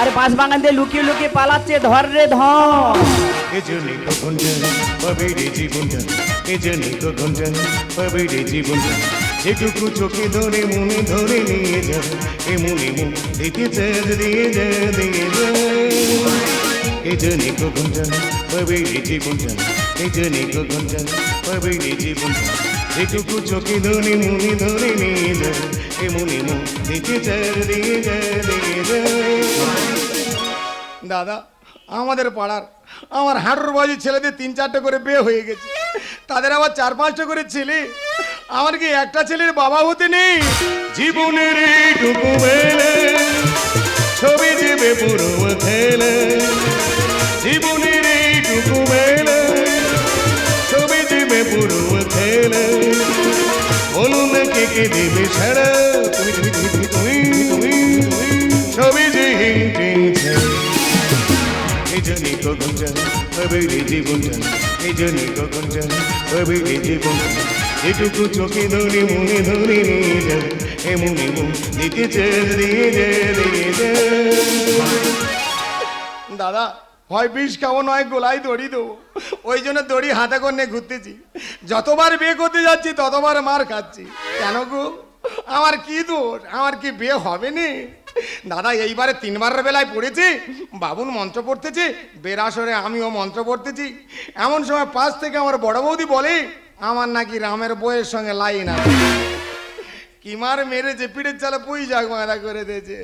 আরে বাঁশ বাগান দিয়ে লুকিয়ে লুকিয়ে পালাচ্ছে, ধর রে ধর। এজনে গগনটা পাবিরে জীবনটা এজনে গগনটা পাবিরে জীবনটা যেটুকু চোখে ধরে, মনে ধরে নিয়ে যা এ মনে মন দেখে চাঁদ দিয়ে যা দিয়ে যা। এজনে গগনটা পাবিরে জীবনটা এজনে গগনটা পাবিরে জীবনটা যেটুকু চোখে ধরে মনে ধরে নিয়ে যা এ মনে দেখে চাঁদ যা দাদা, আমাদের পাড়ার, আমার হাঁটুর বাজি ছেলেদের তিন চারটে করে বিয়ে হয়ে গেছে। তাদের আবার চার পাঁচটা করে ছেলে। আমার কি একটা ছেলের বাবা হতে নেই? জীবনের ছবি দেবে পুরো কে দেবে সারা তুমি তুমি তুমি এই জন্যই কখন যান পাবিরে জীবনটা এই জন্যই কখন যেটুকু চোখে ধরে মনে ধরে নিয়ে যান এ মনে দিতে চাল দিয়ে যা দিয়ে যা দাদা হয় বিষ খাব, নয় গোলাই দড়ি দেবো। ওই জন্য দড়ি হাতে করে ঘুরতেছি। যতবার বিয়ে করতে যাচ্ছি, ততবার মার খাচ্ছি। কেন গো? আমার কি দোষ? আমার কি বিয়ে হবে নি? দাদা, এইবারে তিনবারের বেলায় পড়েছি বাবুন মন্ত্র পড়তেছি বেরাসরে আমিও মন্ত্র পড়তেছি। এমন সময় পাশ থেকে আমার বড় বৌদি বলে, আমার নাকি রামের বইয়ের সঙ্গে লাইন আছে কিমার মেরে যে পিঠের চালে পুই যাক মারা করে দিয়েছে।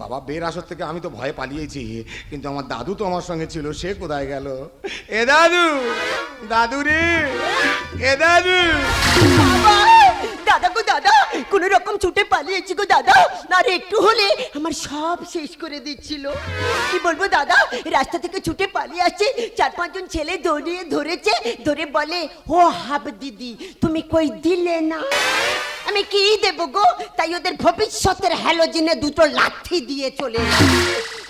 বাবা, বের আসর থেকে আমি তো ভয়ে পালিয়েছি, কিন্তু আমার দাদু তো আমার সঙ্গে ছিল, সে কোথায় গেল? এ দাদু! দাদু রে এ দাদু! বাবা! দাদা গো, দাদা, কোন রকম ছুটে পালিয়েছি গো, দাদা। আর একটু হলে আমার সব শেষ করে দিচ্ছিল। কি বলব, দাদা, রাস্তা থেকে ছুটে পালিয়ে আসছে। চার পাঁচজন ছেলে দৌড়িয়ে ধরেছে, ধরে বলে, ও হাব দিদি, তুমি কই দিলে না? আমি কি দেবো গো? তাই ওদের ভবিষ্যতের হ্যালোজিনে দুটো লাঠি দিয়ে চলে।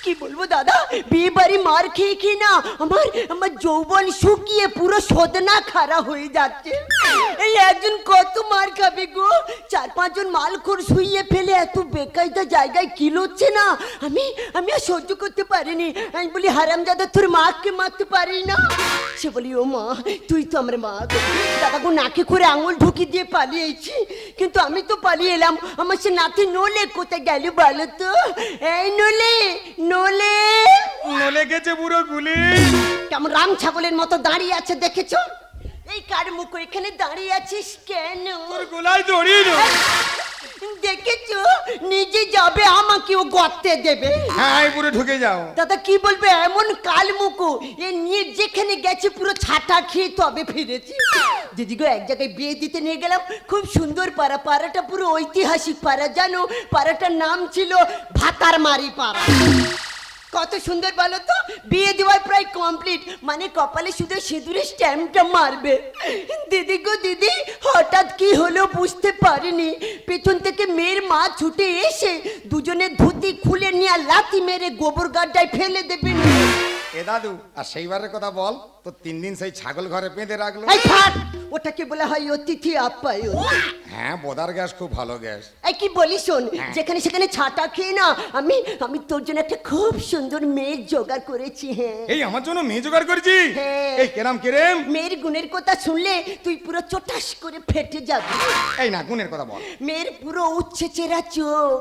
কি বলব দাদা? বিয়ে বাড়ি মার খেয়ে খেয়ে না আমার আমার যৌবন শুকিয়ে পুরো সদনা খারা হয়ে যাচ্ছে। এই একজন কত মার খাবে গো? চার পাঁচজন মালখোর শুইয়ে ফেলে এত বেকায়দা জায়গায় কিলোচ্ছে না? আমি আমি আর সহ্য করতে পারিনি। আমি বলি, হারামজাদা, তোর মাকে মারতে পারি না? সে বলি, ও মা, তুই তো আমার মা দাদা গো নাকে করে আঙুল ঢুকি দিয়ে পালিয়েছি। কিন্তু আমি তো পালিয়ে এলাম। আমার সে নাতি নলে কোথায় গেল বলো তো? এই নোলে নোলে। নলে গেছে বুড়ো গুলি। কেমন রাম ছাগলের মতো দাঁড়িয়ে আছে দেখেছ? এই কার মুখ এখানে দাঁড়িয়ে আছিস কেন? তোর গোলায় দেবো। দেখেছ? নিজে যাবে আমাকেও গর্তে দেবে। হ্যাঁ পুরো ঢুকে যাও। দাদা কি বলবে? এমন এ নিয়ে যেখানে গেছে পুরো ছাটা খেয়ে তবে ফিরেছি। দিদি গো এক জায়গায় বিয়ে দিতে নিয়ে গেলাম খুব সুন্দর পাড়া। পাড়াটা পুরো ঐতিহাসিক পাড়া জানো? পাড়াটার নাম ছিল ভাতার মারি পাড়া। কত সুন্দর বলো তো? বিয়ে দেওয়ার প্রায় কমপ্লিট মানে কপালে শুধু সিঁদুরের স্ট্যাম্পটা মারবে। দিদি গো দিদি, হঠাৎ কি হলো বুঝতে পারিনি। পেছন থেকে মেয়ের মা ছুটে এসে দুজনের ধুতি খুলে নিয়ে লাথি মেরে গোবর গাড্ডায় ফেলে দেবেন এ দাদু আর সেইবারের কথা বল তো তিন দিন সেই ছাগল ঘরে বেঁধে রাখল। এই থাক ওটাকে বলা হয় অতিথি আপ্যায়ন। হ্যাঁ বোদার গ্যাস খুব ভালো গ্যাস। এই কি বলি শোন যেখানে সেখানে ছাটা খেয়ে না আমি আমি তোর জন্য একটা খুব সুন্দর মেয়ের জোগাড় করেছি হ্যাঁ। এই আমার জন্য মেয়ে জোগাড় করেছি? হ্যাঁ। এই কেরাম কেরেম। মেয়ের গুণের কথা শুনলে তুই পুরো চটাস করে ফেটে যাবি। এই না গুণের কথা বল। মেয়ের পুরো উচ্ছে চেরা চোখ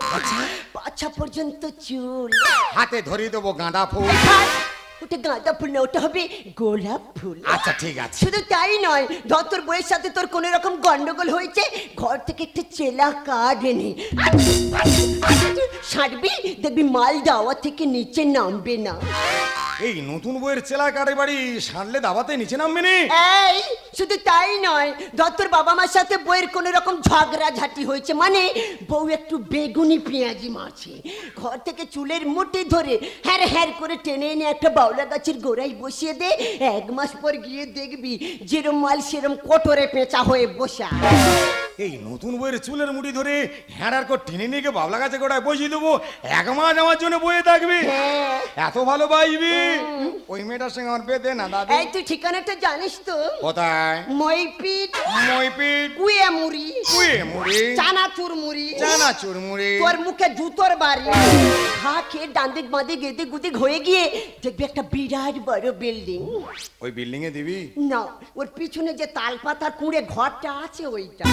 পাছা পর্যন্ত চুল। হাতে ধরিয়ে দেবো গাঁদা ফুল। ওটা গাঁদা ফুল না ওটা হবে গোলাপ ফুল। আচ্ছা ঠিক আছে। শুধু তাই নয় ধর বইয়ের সাথে তোর কোনো রকম গন্ডগোল হয়েছে ঘর থেকে একটা চেলা কার্ড এনে। সারবি? দেখবি মাল দাওয়া থেকে নিচে নামবে না। এই নতুন বইয়ের চেলা কাটে বাড়ি সারলে দাবাতে নিচে নামবে নি। এই শুধু তাই নয় ধর তোর বাবা মার সাথে বইয়ের কোনো রকম ঝগড়া ঝাঁটি হয়েছে মানে বউ একটু বেগুনি পেঁয়াজি মারছে ঘর থেকে চুলের মুঠি ধরে হ্যার হ্যার করে টেনে এনে একটা বাউলা গাছের গোড়ায় বসিয়ে দে, এক মাস পর গিয়ে দেখবি যেরম মাল সেরম কোটরে পেঁচা হয়ে বসা এই নতুন বইয়ের চুলের মুড়ি ধরে হ্যাঁড়ার কর টেনে নিয়ে গিয়ে বাবলা গাছে গোড়ায় বসিয়ে দেবো। এক মাস আমার জন্য বয়ে থাকবে। হ্যাঁ। এত ভালো বাইবি ওই মেয়েটার সঙ্গে আমার বেঁধে না দাদু। এই তুই ঠিকানাটা জানিস তো? কোথায়? মইপিট। মইপিট। কুয়ে মুড়ি। কুয়ে মুড়ি। চানাচুর মুড়ি। চানা চুরমুড়ি তোর মুখে জুতোর বাড়ি। খা খেয়ে ডান দিক বাঁ দিক এদিক গুদিক হয়ে গিয়ে দেখবি একটা বিরাট বড় বিল্ডিং। ওই বিল্ডিং এ দিবি? না ওর পিছনে যে তালপাতার কুঁড়ে ঘরটা আছে ওইটা।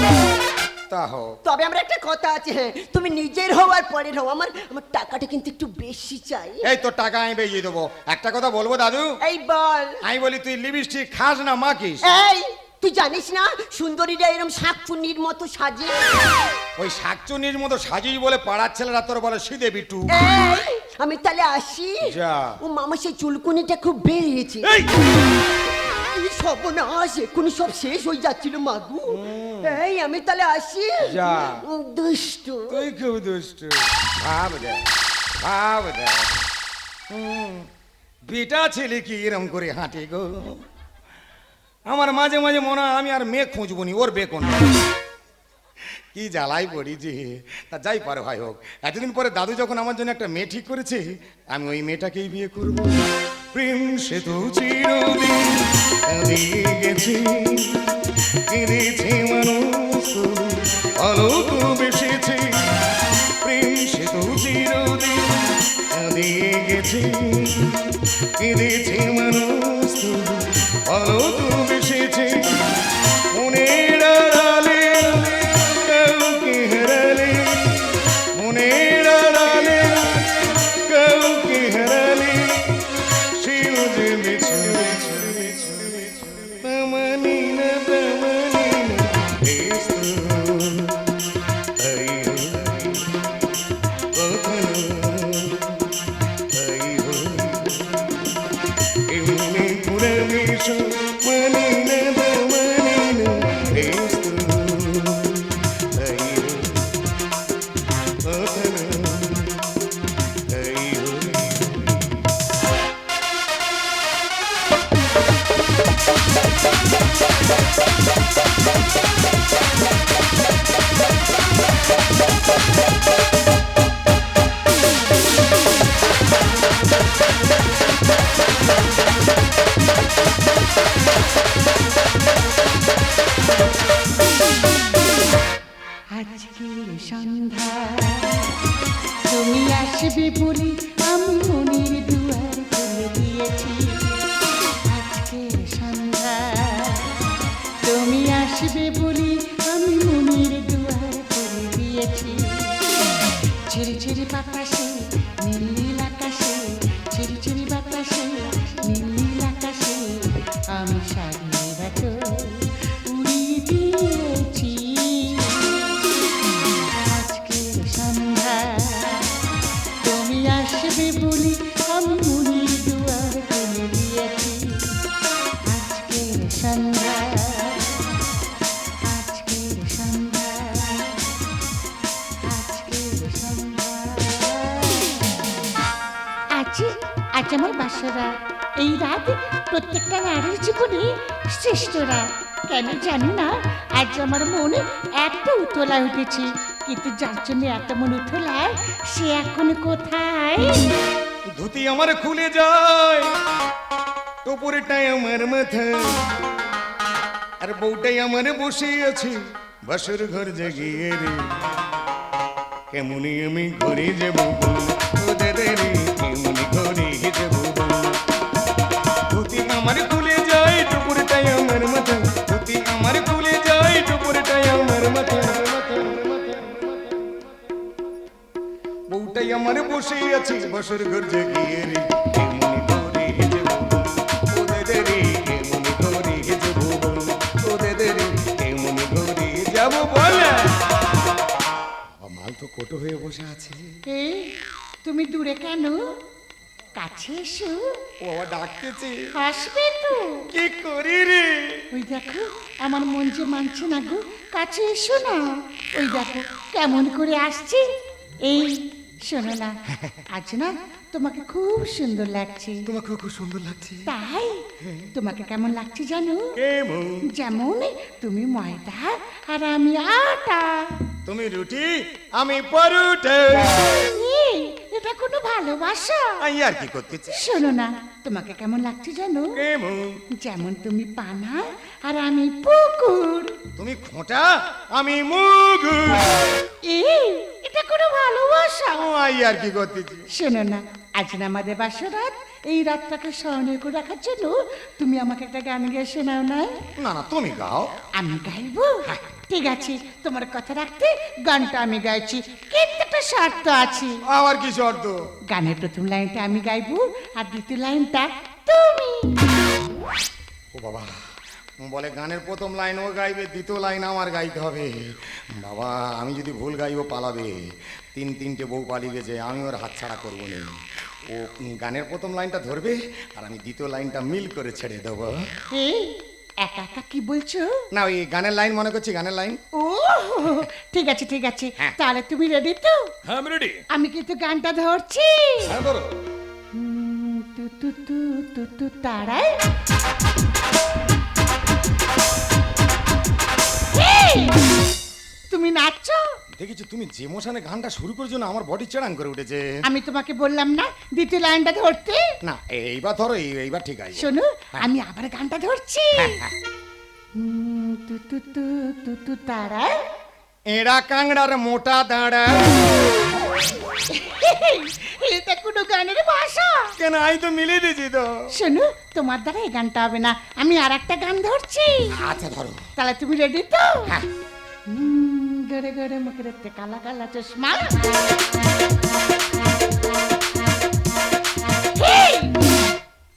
তা তবে আমার একটা কথা আছে হ্যাঁ তুমি নিজের হও আর পরের হও। আমার আমার টাকাটা কিন্তু একটু বেশি চাই। এই তোর টাকা আমি বেরিয়ে দেবো। একটা কথা বলব দাদু? এই বল। আমি বলি তুই লিপস্টিক খাস না মাখিস এই তুই জানিস না সুন্দরীরা শাকচুন্নির মতো সাজে? ওই শাকচুনির মতো সাজিস বলে পাড়ার ছেলেরা তোর বলে সিদে বিটু। এই, আমি তাহলে আসি। যা। ও মামা সেই চুলকুনিটা খুব বেরিয়েছে। এই! সর্বনাশ সব শেষ হয়ে যাচ্ছিল মাগু এই আমি তাহলে আসি? যা। দুষ্টু। তুই খুব দুষ্টু। ভাব দে ভাব দে। হুম, বেটা ছেলে কি এরম করে হাঁটে গো? আমার মাঝে মাঝে মনে হয় আমি আর মেয়ে খুঁজবো নি ওর বেকন। কি জ্বালাই পড়ি যে তা যাই পারে ভাই হোক। এতদিন পরে দাদু যখন আমার জন্য একটা মেয়ে ঠিক করেছে আমি ওই মেয়েটাকেই বিয়ে করব। প্রেম সে তো চিরদিন গেছে। কেঁদেছে মানুষ আলোক বেসেছে প্রেম সে তো চিরদিন হারিয়ে গেছে। কেঁদেছে মানুষ আলোক বেসেছে আসবে আজ আজ আমার বাসরা। এই রাত প্রত্যেকটা নারীর জীবনে শ্রেষ্ঠ কেন জানি না, আজ আমার মনে এত উতলা উঠেছে কিন্তু যার জন্য এত মন উতলায় সে এখন কোথায়? ধুতি আমার খুলে যায়, টোপরটাই আমার মাথায়। আর বউটাই আমার বসে আছে বাসর ঘর জাগিয়ে রে। কেমনি আমি ঘরে যাব আমার বসে আছে বসর ঘর জাগিয়ে রে। কেমনি করে যাব ওদের রে কেমনি করে যাব ওদের রে কেমনি করে যাব বলে। মাল তো কোটো হয়ে বসে আছে। এই তুমি দূরে কেন? কাছে এসো। ও ডাকতেছে। আসবে তো। কি করি রে? ওই দেখো আমার মন যে মানছে না গো কাছে এসো না। ওই দেখো কেমন করে আসছে। এই শোনো না আজ না তোমাকে খুব সুন্দর লাগছে। তোমাকে খুব সুন্দর লাগছে। তাই? তোমাকে কেমন লাগছে জানো? যেমন তুমি ময়দা আর আমি আটা। তুমি রুটি আমি পরোটা। এটা কোনো ভালোবাসা। আই আর কি করতেছি? শোনো না তোমাকে কেমন লাগছে জানো? কেমন? যেমন তুমি পানা আর আমি পুকুর। তুমি খোঁটা আমি মুগু এই এটা কোনো ভালোবাসা। আই আর কি করতেছি? শোনো না আজ না আমাদের বাসরাত এই রাতটাকে স্মরণীয় করে রাখার জন্য তুমি আমাকে একটা গান গেয়ে শোনাও না। না না তুমি গাও। আমি গাইবো? ঠিক আছে তোমার কথা রাখতে গানটা আমি গাইছি। কিন্তু একটা শর্ত আছে। আবার কি শর্ত? গানের প্রথম লাইনটা আমি গাইবো আর দ্বিতীয় লাইনটা তুমি। ও বাবা বলে গানের প্রথম লাইন ও গাইবে দ্বিতীয় লাইন আমার গাইতে হবে। বাবা আমি যদি ভুল গাইবো পালাবে। তিন তিনটে বউ পালিয়ে গেছে আমি ওর হাতছাড়া করব না। ও গানের প্রথম লাইনটা ধরবে আর আমি দ্বিতীয় লাইনটা মিল করে ছেড়ে দেবো। একা একা কি বলছো? না ওই গানের লাইন মনে করছি গানের লাইন ও ঠিক আছে ঠিক আছে। হ্যাঁ। তাহলে তুমি রেডি তো? হ্যাঁ আমি রেডি আমি কিন্তু গানটা ধরছি। হ্যাঁ ধরো। তু তু তু তু তু তারাই। তুমি নাচছো? দেখেছি তুমি যে মোশানে গানটা শুরু করেছ না আমার বডি চেড়াং করে উঠেছে। আমি তোমাকে বললাম না দ্বিতীয় লাইনটা ধরতে? না এইবার ধরো এই- এইবার ঠিক আছে। শোনো আমি আবার গানটা ধরছি। হুম, তু তু তু তু তু তারাই এড়া কাংড়ার মোটা দাঁড়া। এটা কোনো গানের ভাষা। কেন আমি তো মিলিয়ে দিয়েছি তো। শোনো তোমার দ্বারা এই গানটা হবে না আমি আর একটা গান ধরছি। আচ্ছা ধরো। তাহলে তুমি রেডি তো? হ্যাঁ। গড়ে গড়ে মুখে দেখতে কালা কালা চশমা!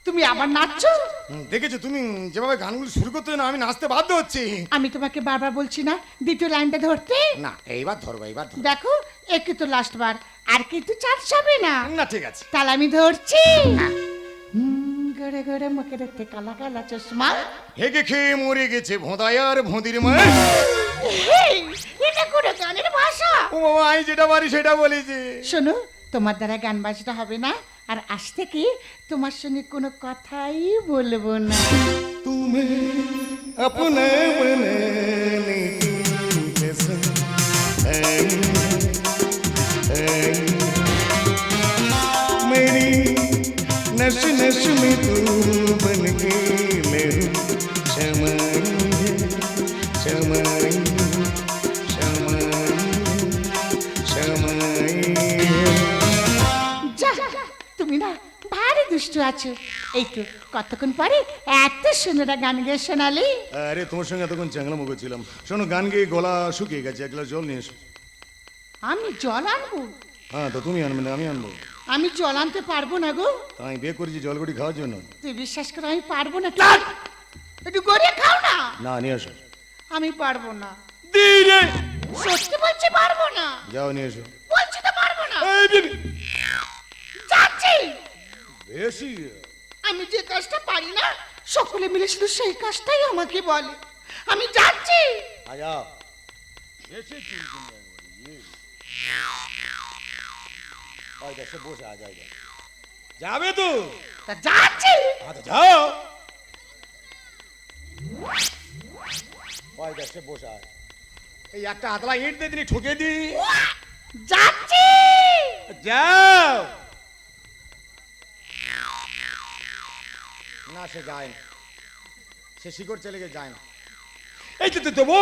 তুমি আবার নাচছো? দেখেছ তুমি যেভাবে গানগুলো শুরু করতে না আমি নাচতে বাধ্য হচ্ছি। আমি তোমাকে বারবার বলছি না দ্বিতীয় লাইনটা ধরতে। না এইবার ধরবো এইবার ধরবো। দেখো একটু তো লাস্ট বার আর কিন্তু চান্স হবে না। না ঠিক আছে। তাহলে আমি ধরছি। গড়ে গড়ে মুখে দেখতে কালা কালা চশমা। হেগে খেয়ে মরে গেছে ভোঁদায় আর ভোঁদির মা। হেই! এটা কোনো গানের ভাষা ও বাবা আমি যেটা পারি সেটা বলেছি শোনো তোমার দ্বারা গান বাজনা হবে না আর আজ থেকে তোমার সঙ্গে কোনো কথাই বলবো না তুমি अपने बनाने की कसम है है मेरी नश नश में तू बन के लहू शमाएंगे शमाएंगे দুষ্টু আছো? এই তো কতক্ষণ পরে এত সুন্দর গান গেয়ে শোনালি? আরে তোমার সঙ্গে এতক্ষণ চ্যাংলামো করছিলাম শোনো গান গেয়ে গলা শুকিয়ে গেছে এক গ্লাস জল নিয়ে এসো। আমি জল আনব? হ্যাঁ তো তুমি আনবে না আমি আনব। আমি জল আনতে পারব না গো। আমি বিয়ে করেছি জলগুড়ি খাওয়ার জন্য। তুই বিশ্বাস করে আমি পারব না। একটু গড়িয়ে খাও না। না নিয়ে এসো আমি পারব না। সত্যি বলছি পারব না। যাও নিয়ে এসো। বলছি তো পারব না। বেশি। আমি যে কাজটা পারি না সকলে মিলে শুধু সেই কাজটাই আমাকে বলে। আমি যাচ্ছি বসে আজ যাবে তো? তা যাচ্ছি। আচ্ছা যাও। ওই দেখ বসে আয়। এই একটা আতলা ইট দিয়ে দিনি ঠুকে দি। যাচ্ছি। যাও। না সে যায় না। সে শিকড় চলে গিয়ে যায় না। এই তো তো দেবো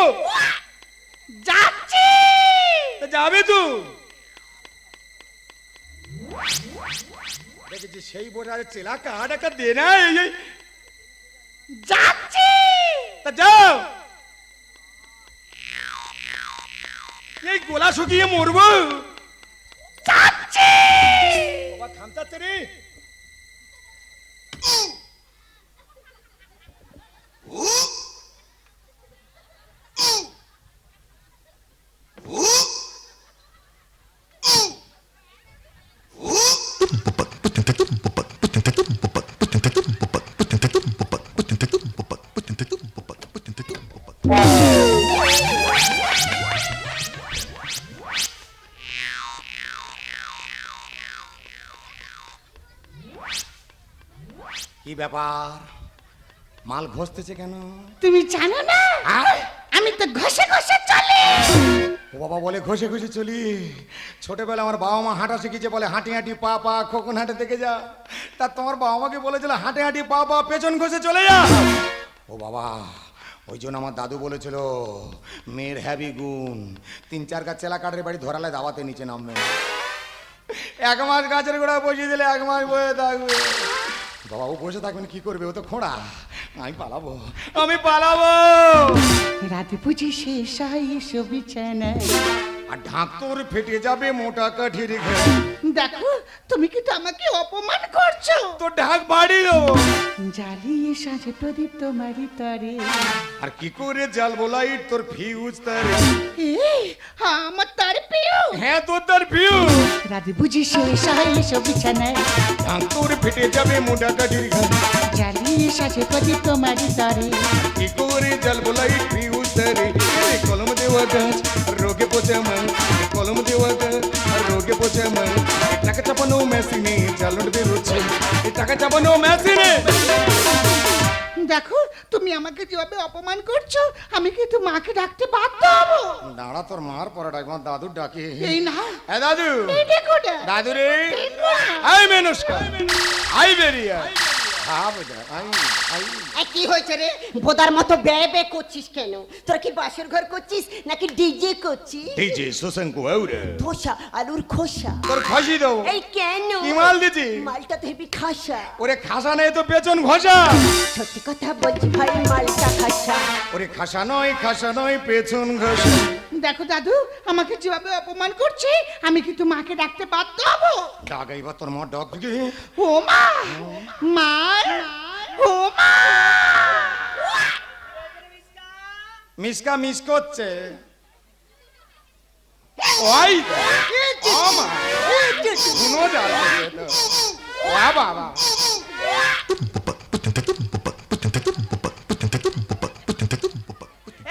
যাচ্ছি! তা যাবে তো। দেখেছি সেই বোঝা চেলা কাঠ একটা দে না এই এই। যাচ্ছি! তা যাও। এই গোলা শুকিয়ে মরবো। যাচ্ছি! বাবা থামচাচ্ছে রে। ব্যাপার? মাল ঘষতেছে কেন? তুমি জানো না? আমি তো ঘষে ঘষে চলে। ও বাবা বলে ঘষে ঘষে চলি। ছোটবেলা আমার বাবা মা হাঁটা শিখেছে বলে হাঁটি হাঁটি পা পা খোকন হাঁটে দেখে যা। তা তোমার বাবা মাকে বলেছিল হাঁটে হাঁটি পা পা পেছন ঘষে চলে যা। ও বাবা ওই জন্য আমার দাদু বলেছিল মেয়ের হ্যাভি গুণ। তিন চার গাছ চেলা কাঠের বাড়ি ধরালে দাওয়াতে নিচে নামবে এক মাস গাছের গোড়া বসিয়ে দিলে এক মাস বয়ে থাকবে। বাবা ও বসে থাকবেন কি করবে? ও তো খোঁড়া। আমি পালাবো। আমি পালাবো। রাত বুঝি শেষ হয় বিছানায়। আর ঢাক তোর ফেটে যাবে মোটা কাঠির ঘরে দেখো তুমি কিন্তু আমাকে অপমান করছ। তোর ঢাক বাড়ি দেবো জ্বালিয়ে সাজে প্রদীপ তোমারই তরে। আর কি করে জাল লাইট তোর ফিউজ তার? এই, আমার তার প্রিয়। হ্যাঁ তোর তার ফিউজ রাত বুঝে শেষ হয় এসো বিছানায়। ঢাক তোর ফেটে যাবে মোটা কাঠির ঘরে জ্বালিয়ে সাজে প্রদীপ তোমারই তরে। কি করে জাল লাইট ফিউজ তার? কলম দেওয়া গাছ আর রোগে পচে মন টাকা চাপানো মেশিনে জালট বেরোচ্ছে এই টাকা চাপানো মেশিনে। দেখো তুমি আমাকে যেভাবে অপমান করছ আমি কিন্তু মাকে ডাকতে বাধ্য হব? দাঁড়া তোর মার পরে ডাকবার দাদুর ডাকে। এই না। হ্যাঁ দাদু। এই দাদু রে। আই মেনুস্কা আই বেরিয়া। হ্যাঁ বোঝা। আই আই। কি হয়েছে রে? বোদার মতো ব্যয় ব্যয় করছিস কেন? তোরা কি বাসর ঘর করছিস নাকি ডিজে করছিস? ডিজে শোষণকু আউরে। ধোসা আলুর খোসা। তোর খসি দেবো। এই কেন? কি মাল দিছি মালটা তো হেবি খাসা। ওরে খাসা নেই তো পেছন ঘষা। সত্যি কথা বলছি ভাই মালটা খাসা। ওরে খাসা নয় খাসা নয় পেছন ঘষা। দেখো দাদু আমাকে যেভাবে অপমান করছে আমি কিন্তু মাকে ডাকতে বাধ্য হব। ডাগাইবা তোর মা ডগ ও মা। মা মা। মিসকা মিস করছে। ওই শুনো যাচ্ছে বাবা।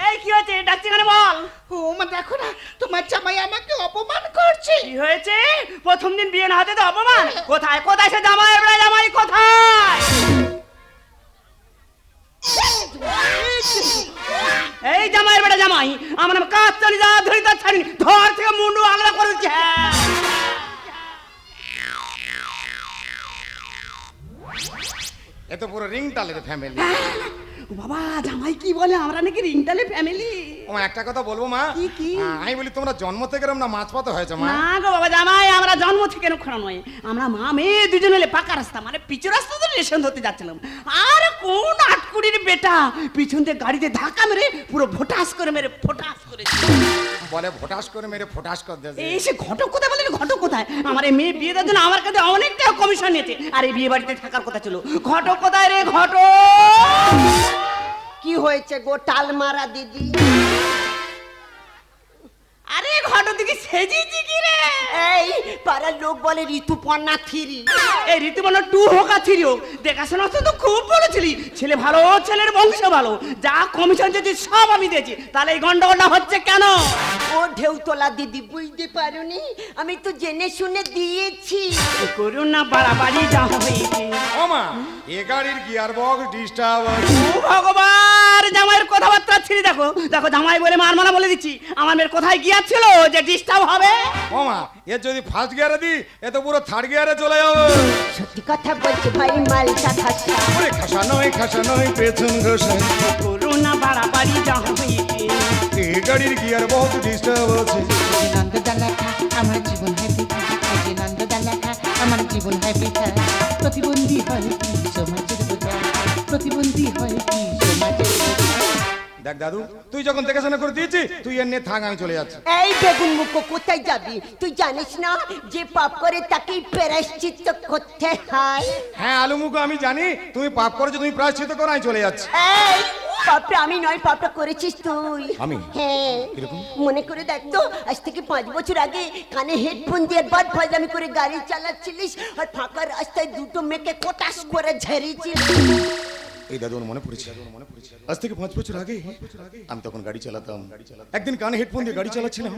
এই কি হয়েছে? ডাকছি কেন বল। ও মা দেখো না তোমার জামাই আমাকে অপমান করছে। কি হয়েছে? প্রথম দিন বিয়ে না হতে তো অপমান। কোথায় কোথায় সে জামাই? জামাই কোথায় এই জামাই আমার কাজ চালি যা ধরি তার ছাড়ি ধর থেকে মুন্ডু আলাদা করে দিচ্ছে হ্যাঁ। পুরো রিং টালের ফ্যামিলি বাবা জামাই কি বলে? আমরা নাকি রিংটালে ফ্যামিলি ও একটা কথা বলব মা। কি, কি? আমি বলি তোমরা জন্ম থেকে এরম না মাছ পাতা হয়েছে মা? না গো বাবা জামাই আমরা জন্ম থেকে রক্ষণ নয়। আমরা মা মেয়ে দুজন পাকা রাস্তা মানে পিছু রাস্তা তো রেশন ধরতে যাচ্ছিলাম। আর কোন আটকুড়ির বেটা? পিছন দিয়ে গাড়িতে ধাক্কা মেরে পুরো ভোটাস করে মেরে ফোটাস করে বলে ভোটাস করে মেরে ফোটাস করে দিয়েছে এই সে ঘটক কোথায় বলেন ঘটক কোথায়? আমার এই মেয়ে বিয়ে দেওয়ার জন্য আমার কাছে অনেকটা টাকা কমিশন নিয়েছে। আর এই বিয়ে বাড়িতে থাকার কথা ছিল। ঘটক কোথায় রে ঘটক? কি হয়েছে গো? টাল মারা দিদি। পাড়ার লোক বলে ঋতুপর্ণা থিরি। এই রীতিমন্ন টু হোক আর থ্রি হোক। দেখাশোনা তো তো খুব বলেছিলি। ছেলে ভালো, ছেলের বংশ ভালো। যা কমিশন যদি সব আমি দিয়েছি, তাহলে এই গন্ডগোলটা হচ্ছে কেন? ও ঢেউ তোলা দিদি বুঝতে পারোনি? আমি তো জেনে শুনে দিয়েছি। করুন না বাড়াবাড়ি যা হয়েছে ও মা এ গাড়ির গিয়ার বক্স ডিস্টার্ব ও ভগবান জামাইয়ের কথাবার্তা ছিঁড়ে দেখো। দেখো জামাই বলে মার মানা বলে দিচ্ছি। আমার মেয়ের কোথায় গিয়াছিল যে ডিস্টার্ব হবে? ও মা এর যদি ফার্স্ট গিয়ারে দি এ তো পুরো থার্ড গিয়ারে চলে যাবে। সত্যি কথা বলছি ভাই মালটা খাসা। ওরে খাসা নয় খাসা নয় পেছন ঘষা। করুন না বাড়াবাড়ি যা হয়েছে এ গাড়ির গিয়ার বহুত ডিস্টার্ব আছে আমার জীবন হয় লেখা আমার জীবন প্রতিবন্ধী হয় কি, সমাজের প্রতিবন্ধী হয় কি, সমাজের দেখ দাদু তুই যখন দেখাশোনা করে দিয়েছি তুই এর নিয়ে থাক আমি চলে যাচ্ছি। এই বেগুন মুখো কোথায় যাবি? তুই জানিস না যে পাপ করে তাকে প্রায়শ্চিত্ত করতে হয়? হ্যাঁ আলু মুখো আমি জানি তুমি পাপ করেছ তুমি প্রায়শ্চিত করো আমি চলে যাচ্ছি। এই পাপটা আমি নয় পাপটা করেছিস তুই। আমি? হ্যাঁ। মনে করে দেখ তো আজ থেকে পাঁচ বছর আগে কানে হেডফোন দিয়ে বাদ ফাজলামি করে গাড়ি চালাচ্ছিলিস আর ফাঁকা রাস্তায় দুটো মেয়েকে কটাস করে ঝেড়েছিস এই দাদু মনে পড়েছে। আজ থেকে পাঁচ বছর আগে আমি তখন গাড়ি চালাতাম। একদিন কানে হেডফোন দিয়ে গাড়ি চালাচ্ছিলাম।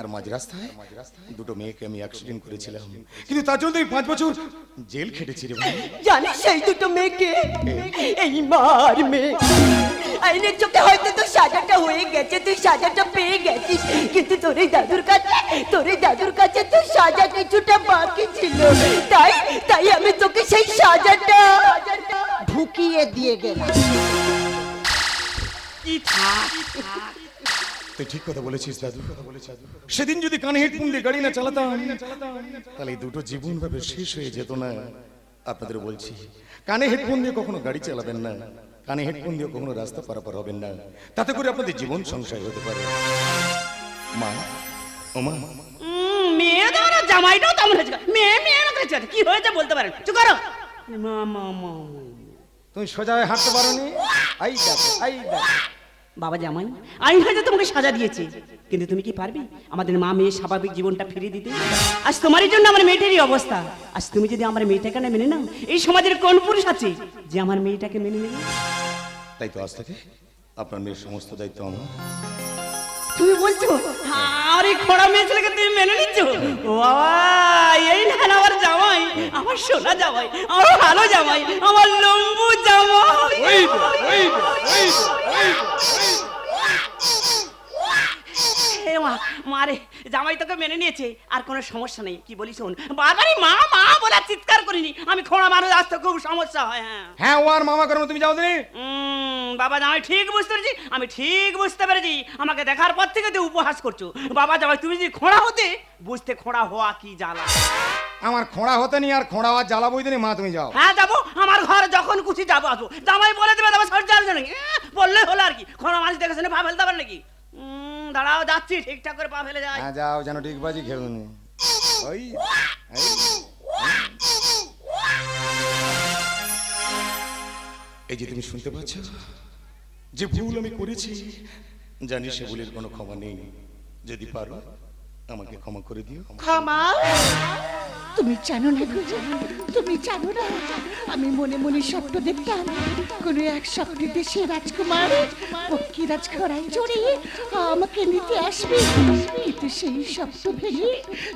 আর মাঝ রাস্তায় দুটো মেয়েকে আমি অ্যাক্সিডেন্ট করেছিলাম। কিন্তু তার জন্য পাঁচ বছর জেল খেটেছি রে ভাই। জানিস সেই দুটো মেয়েকে? এই। মার মেয়ে। আইনের চোখে হয়তো তোর সাজাটা হয়ে গেছে তুই সাজাটা পেয়ে গেছিস। কিন্তু তোর এই দাদুর কাছে তোর এই দাদুর কাছে তোর সাজা কিছুটা বাকি ছিল। তাই তাই আমি তোকে সেই সাজাটা ঢুকিয়ে দিয়ে গেলাম। কি থাক? থাক। তুই ঠিক কথা বলেছিস দাদু। সেদিন যদি কানে হেডফোন দিয়ে গাড়ি না চালাতাম তাহলে দুটো জীবন ভাবে শেষ হয়ে যেত না। আপনাদের বলছি কানে হেডফোন দিয়ে কখনো গাড়ি চালাবেন না কানে হেডফোন দিয়ে কখনো রাস্তা পারাপার হবেন না। তাতে করে আপনাদের জীবন সংশয় হতে পারে। মা ও মা। উম, মেয়ে দেওয়ার জামাইটাও তেমন হয়েছে। মেয়ে মেয়ে না কি হয়েছে বলতে পারেন? চুপ করো। মা মা মা। তুমি সোজা হয়ে হাঁটতে পারো নি আই দেখো আই দেখো। বাবা জামাই আমি হয়তো তোমাকে সাজা দিয়েছি কিন্তু তুমি কি পারবে? আমাদের মা মেয়ে স্বাভাবিক জীবনটা ফিরিয়ে দিতে। আজ তোমারই জন্য আমার মেয়েটারই অবস্থা। আজ তুমি যদি আমার মেয়েটাকে না মেনে নাও এই সমাজের কোন পুরুষ আছে যে আমার মেয়েটাকে মেনে নেবে? তাই তো আজ থেকে আপনার মেয়ের সমস্ত দায়িত্ব আমার। তুমি বলছো? আরে খোড়া মেয়ে ছেলেকে তুমি মেনে নিচ্ছ? বাবা এই না আমার জামাই আমার সোনা জামাই আমার ভালো জামাই আমার লম্বু জামাই। মা মারে জামাই তোকে মেনে নিয়েছে আর কোনো সমস্যা নেই। কি বলি শোন বাবারই মা মা বলে চিৎকার করিনি। আমি খোঁড়া মানুষ আসতে খুব সমস্যা হয় হ্যাঁ। হ্যাঁ ও আর মামা করো তুমি যাও উম, বাবা জামাই ঠিক বুঝতে পেরেছি? আমি ঠিক বুঝতে পেরেছি। আমাকে দেখার পর থেকে তুই উপহাস করছ। বাবা জামাই তুমি যদি খোঁড়া হতে বুঝতে খোঁড়া হওয়া কি জ্বালা? আমার খোঁড়া হতে নি আর খোঁড়া আর জ্বালা বুঝতে দিনি মা তুমি যাও। হ্যাঁ যাব। আমার ঘর যখন খুশি যাব আসব। জামাই বলে দেবে তবে সর যাবে নাকি? বললে হলো আর কি। খোঁড়া মানুষ দেখে শুনে পা ফেলতে পারে নাকি? দাঁড়াও যাচ্ছি। ঠিকঠাক করে পা ফেলে যায় হ্যাঁ যাও যেন ঠিক বাজি খেলুনি ওই এই, এই যে তুমি শুনতে পাচ্ছ? যে ভুল আমি করেছি, জানি সে ভুলের কোনো ক্ষমা নেই। যদি পারো, আমাকে ক্ষমা করে দিও। ক্ষমা? তুমি জানো না গো, তুমি জানো না। আমি মনে মনে স্বপ্ন দেখতাম, কোনো এক স্বপ্নে দেশে রাজকুমার, পক্ষী রাজঘরায় চড়ে আমাকে নিতে আসবে। কিন্তু সেই স্বপ্ন ভেঙে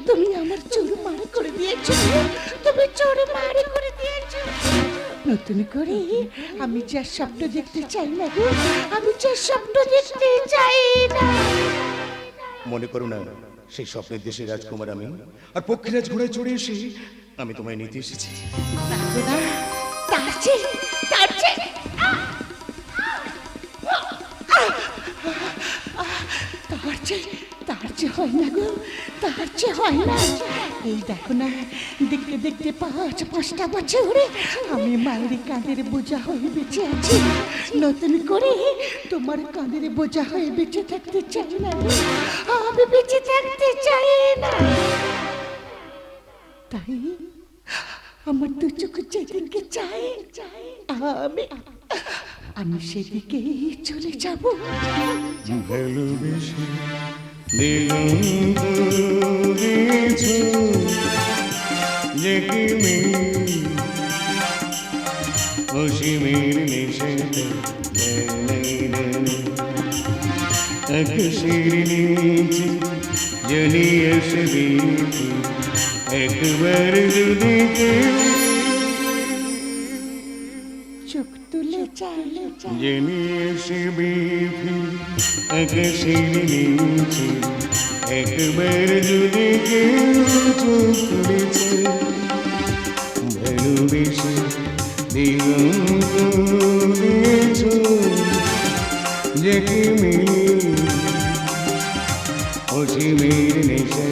তুমি আমার চোর মার করে দিয়েছ তুমি চোর মার করে দিয়েছ নতুন করে। আমি যা স্বপ্ন দেখতে চাই না গো আমি যা স্বপ্ন দেখতে চাই না। মনে করো না সেই স্বপ্নের দেশে রাজকুমার আমি আর পক্ষীরাজ ঘোড়ায় চড়ে এসে আমি তোমায় নিতে এসেছি। তার চেয়ে তার চেয়ে হয় না গো, তার চেয়ে হয় না। এই দেখো না, দেখতে দেখতে পাঁচ পাঁচটা বছর আমি মায়ের কাঁধের বোঝা হয়ে বেঁচে আছি। নতুন করে তোমার কাঁধের বোঝা হয়ে বেঁচে থাকতে চাই না আমি বেঁচে থাকতে চাই না। তাই আমার দু চোখ যেদিকে চাই আমি আমি সেদিকেই চলে যাব। অসীমের নেশাতে আকাশের নিচে এসে দেখি একবার যদি কেউ চোখ তুলে জেনে শিবে এক শিরে একবার যদি কেউ চোখ তুলেছে। ভালোবেসে দিগন্ত দিয়েছ যে কি মিলি অসীমের নেশা